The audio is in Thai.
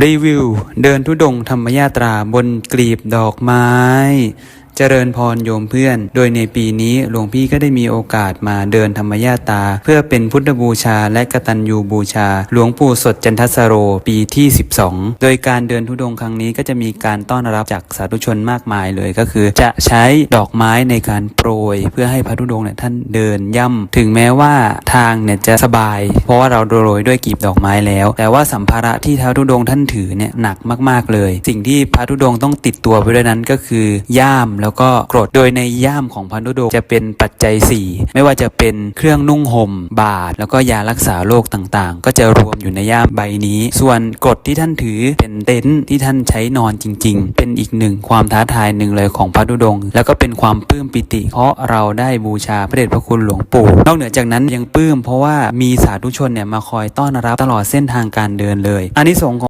รีวิว เดินทุดงค์ธรรมยาตราบนกลีบดอกไม้ เจริญพรโยมเพื่อน โดยในปีนี้หลวงพี่ก็ได้มีโอกาสมาเดินธรรมยาตา เพื่อเป็นพุทธบูชาและกตัญญูบูชา หลวงปู่สดจันทสโรปีที่ 12 โดยการเดินทุดงครั้งนี้ก็จะมีการต้อนรับจากสาธุชนมากมายเลยก็คือ จะใช้ดอกไม้ในการโปรย เพื่อให้พระธุดงเนี่ยท่านเดินย่ำถึงแม้ว่าทางเนี่ยจะสบาย เพราะว่าเราโรยด้วยกลีบดอกไม้แล้ว แต่ว่าสัมภาระที่พระธุดงท่านถือเนี่ยหนักมากๆเลย สิ่งที่พระธุดงต้องติดตัวไปด้วยนั้นก็คือย่ามแล้วก็กรดโดยในย่ามของพระธุดงจะเป็นปัจจัย 4 ไม่ว่าจะเป็นเครื่องนุ่งห่มบาท แล้วก็ยารักษาโรคต่างๆ ก็จะรวมอยู่ในย่ามใบนี้ ส่วนกรดที่ท่านถือเป็นเต็นท์ที่ท่านใช้นอนจริง ๆ เป็นอีกหนึ่งความท้าทายหนึ่งเลยของพระธุดง แล้วก็เป็นความปลื้มปิติ เพราะเราได้บูชาพระเดชพระคุณหลวงปู่นอกเหนือจากนั้นยังปลื้มเพราะว่ามีสาธุชนเนี่ยมาคอยต้อนรับตลอดเส้นทางการเดินเลยอานิสงส์ของ